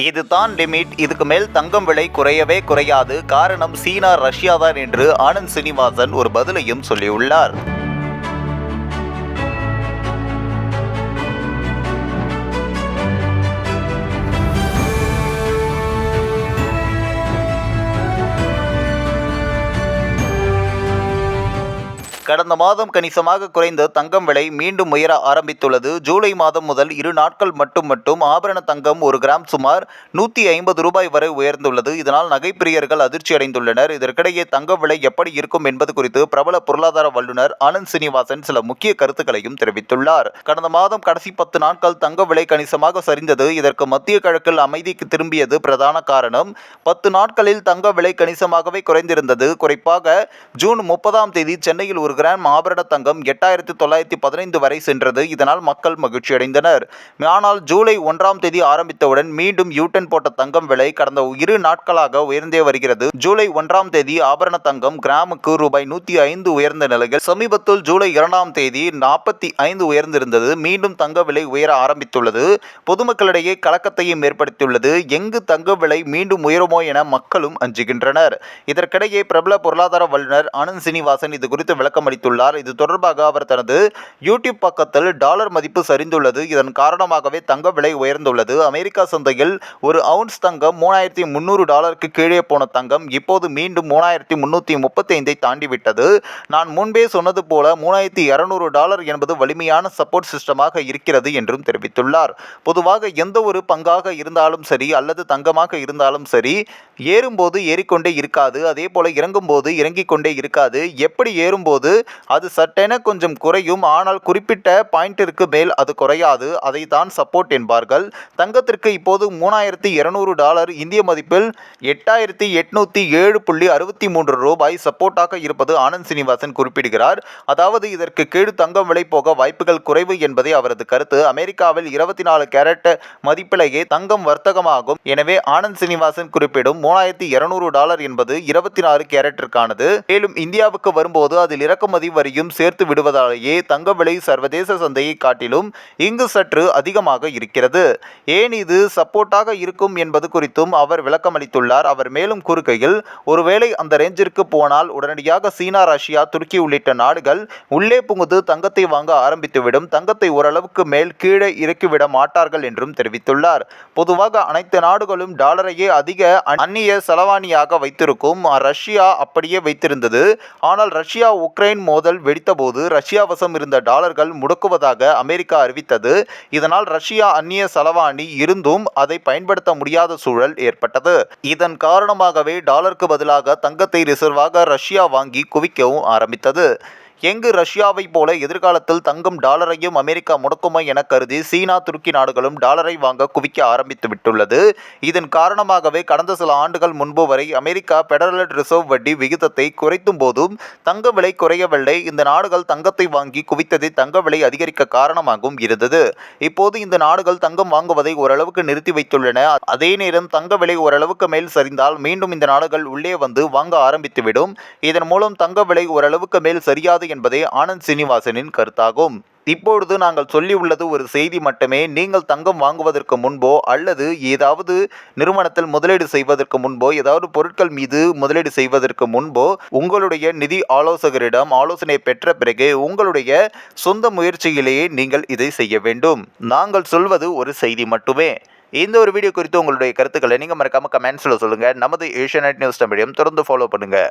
இதுதான் லிமிட். இதுக்கு மேல் தங்கம் விலை குறையவே குறையாது. காரணம் சீனா ரஷ்யா தான் என்று ஆனந்த் சீனிவாசன் ஒரு பதிலையும் சொல்லியுள்ளார். கடந்த மாதம் கணிசமாக குறைந்த தங்கம் விலை மீண்டும் உயர ஆரம்பித்துள்ளது. ஜூலை மாதம் முதல் இரு நாட்கள் மட்டும் மட்டும் ஆபரண தங்கம் ஒரு கிராம் சுமார் நூற்றி ஐம்பது ரூபாய் வரை உயர்ந்துள்ளது. இதனால் நகைப்பிரியர்கள் அதிர்ச்சி அடைந்துள்ளனர். இதற்கிடையே தங்கம் விலை எப்படி இருக்கும் என்பது குறித்து பிரபல பொருளாதார வல்லுநர் ஆனந்த் சீனிவாசன் சில முக்கிய கருத்துக்களையும் தெரிவித்துள்ளார். கடந்த மாதம் கடைசி பத்து நாட்கள் தங்க விலை கணிசமாக சரிந்தது. இதற்கு மத்திய கிழக்கில் அமைதிக்கு திரும்பியது பிரதான காரணம். பத்து நாட்களில் தங்க விலை கணிசமாகவே குறைந்திருந்தது. குறிப்பாக ஜூன் முப்பதாம் தேதி சென்னையில் ஒரு கிராம் ஆபரண தங்கம் எட்டாயிரத்தி தொள்ளாயிரத்தி பதினைந்து வரை சென்றது. இதனால் மக்கள் மகிழ்ச்சியடைந்தனர். ஆனால் ஜூலை ஒன்றாம் தேதி ஆரம்பித்தவுடன் மீண்டும் யூட்டன் போட்ட தங்கம் விலை கடந்த இரு நாட்களாக உயர்ந்தே வருகிறது. ஜூலை ஒன்றாம் தேதி ஆபரண தங்கம் கிராமுக்கு ரூபாய் நூத்தி ஐந்து உயர்ந்த நிலையில் சமீபத்தில் ஜூலை இரண்டாம் தேதி நாற்பத்தி ஐந்து உயர்ந்திருந்தது. மீண்டும் தங்க விலை உயர ஆரம்பித்துள்ளது. பொதுமக்களிடையே கலக்கத்தையும் ஏற்படுத்தியுள்ளது. எங்கு தங்க விலை மீண்டும் உயருமோ என மக்களும் அஞ்சுகின்றனர். இதற்கிடையே பிரபல பொருளாதார வல்லுநர் ஆனந்த் சீனிவாசன் இது குறித்து விளக்கம் அளித்துள்ளார். இது தொடர்பாக அவர் தனது யூடியூப் பக்கத்தில் டாலர் மதிப்பு சரிந்துள்ளது. இதன் காரணமாகவே தங்க விலை உயர்ந்துள்ளது. அமெரிக்கா சந்தையில் ஒரு அவுன்ஸ் தங்கம் மூணாயிரத்தி முந்நூறு டாலருக்கு கீழே போன தங்கம் இப்போது மீண்டும் மூணாயிரத்தி முந்நூற்றி முப்பத்தி ஐந்தை தாண்டிவிட்டது. நான் முன்பே சொன்னது போல மூணாயிரத்தி இரநூறு டாலர் என்பது வலிமையான சப்போர்ட் சிஸ்டமாக இருக்கிறது என்றும் தெரிவித்துள்ளார். பொதுவாக எந்த ஒரு பங்காக இருந்தாலும் சரி அல்லது தங்கமாக இருந்தாலும் சரி ஏறும்போது ஏறிக்கொண்டே இருக்காது. அதே போல இறங்கும்போது இறங்கிக் கொண்டே இருக்காது. எப்படி ஏறும்போது அது சட்டென கொஞ்சம் குறையும் ஆனால் குறிப்பிட்ட பாயிண்டிற்கு மேல் அது குறையாது. அதை தான் சப்போர்ட் என்பார்கள். தங்கத்திற்கு இப்போது மூணாயிரத்தி இருநூறு டாலர் இந்திய மதிப்பில் எட்டாயிரத்தி எட்நூற்றி ஏழு புள்ளி அறுபத்தி மூன்று ரூபாய் சப்போர்ட்டாக இருப்பது ஆனந்த் சீனிவாசன் குறிப்பிடுகிறார். அதாவது இதற்கு கீழ் தங்கம் விலை போக வாய்ப்புகள் குறைவு என்பதே அவரது கருத்து. அமெரிக்காவில் இருபத்தி நாலு கேரட் மதிப்பிலேயே தங்கம் வர்த்தகமாகும். எனவே ஆனந்த் சீனிவாசன் குறிப்பிடும் மூணாயிரத்தி இருநூறு டாலர் என்பது இருபத்தி நாலு கேரட்டிற்கானது. மேலும் இந்தியாவுக்கு வரும்போது அதில் இறக்க இறக்குமதி வரியும் சேர்த்து விடுவதாலேயே தங்க விலை சர்வதேச சந்தையை காட்டிலும் இங்கு சற்று அதிகமாக இருக்கிறது. ஏன் இது சப்போர்ட்டாக இருக்கும் என்பது குறித்தும் அவர் விளக்கமளித்துள்ளார். அவர் மேலும் கூறுகையில் ஒருவேளை அந்த ரேஞ்சிற்கு போனால் உடனடியாக சீனா ரஷ்யா துருக்கி உள்ளிட்ட நாடுகள் உள்ளே புகுந்து தங்கத்தை வாங்க ஆரம்பித்துவிடும். தங்கத்தை ஓரளவுக்கு மேல் கீழே இறக்கிவிட மாட்டார்கள் என்றும் தெரிவித்துள்ளார். பொதுவாக அனைத்து நாடுகளும் டாலரையே அதிக அந்நிய செலவாணியாக வைத்திருக்கும். ரஷ்யா அப்படியே வைத்திருந்தது. ஆனால் ரஷ்யா உக்ரைன் மோதல் வெடித்தபோது ரஷ்யா வசம் இருந்த டாலர்கள் முடக்குவதாக அமெரிக்கா அறிவித்தது. இதனால் ரஷ்யா அந்நிய செலவாணி இருந்தும் அதை பயன்படுத்த முடியாத சூழல் ஏற்பட்டது. இதன் காரணமாகவே டாலருக்கு பதிலாக தங்கத்தை ரிசர்வாக ரஷ்யா வாங்கி குவிக்கவும் ஆரம்பித்தது. எங்கு ரஷ்யாவைப் போல எதிர்காலத்தில் தங்கும் டாலரையும் அமெரிக்கா முடக்குமா என கருதி சீனா துருக்கி நாடுகளும் டாலரை வாங்க குவிக்க ஆரம்பித்து விட்டுள்ளது. இதன் காரணமாகவே கடந்த சில ஆண்டுகள் முன்பு வரை அமெரிக்கா பெடரல் ரிசர்வ் வட்டி விகிதத்தை குறைத்தும் போதும் தங்க விலை குறையவில்லை. இந்த நாடுகள் தங்கத்தை வாங்கி குவித்ததை தங்க விலை அதிகரிக்க காரணமாகவும் இருந்தது. இப்போது இந்த நாடுகள் தங்கம் வாங்குவதை ஓரளவுக்கு நிறுத்தி வைத்துள்ளன. அதே நேரம் தங்க விலை ஓரளவுக்கு மேல் சரிந்தால் மீண்டும் இந்த நாடுகள் உள்ளே வந்து வாங்க ஆரம்பித்துவிடும். இதன் மூலம் தங்க விலை ஓரளவுக்கு மேல் சரியாது என்பதே ஆனந்த் சீனிவாசனின் கருத்தாகும். இப்பொழுது நாங்கள் சொல்லியுள்ளது ஒரு செய்தி மட்டுமே. நீங்கள் தங்கம் வாங்குவதற்கு முன்போ அல்லது ஏதாவது நிறுவனத்தில் முதலீடு செய்வதற்கு முன்போ ஏதாவது பொருட்கள் மீது முதலீடு செய்வதற்கு முன்போ உங்களுடைய நிதி ஆலோசகரிடம் ஆலோசனை பெற்ற பிறகு உங்களுடைய சொந்த முயற்சியிலேயே நீங்கள் இதை செய்ய வேண்டும். நாங்கள் சொல்வது ஒரு செய்தி மட்டுமே. இந்த ஒரு வீடியோ குறித்து உங்களுடைய கருத்துக்களை நீங்கள் மறக்காமல் கமெண்ட்ஸில் சொல்லுங்கள் நமது ஏஷியா நியூஸ் தமிழையும் தொடர்ந்து ஃபாலோ பண்ணுங்கள்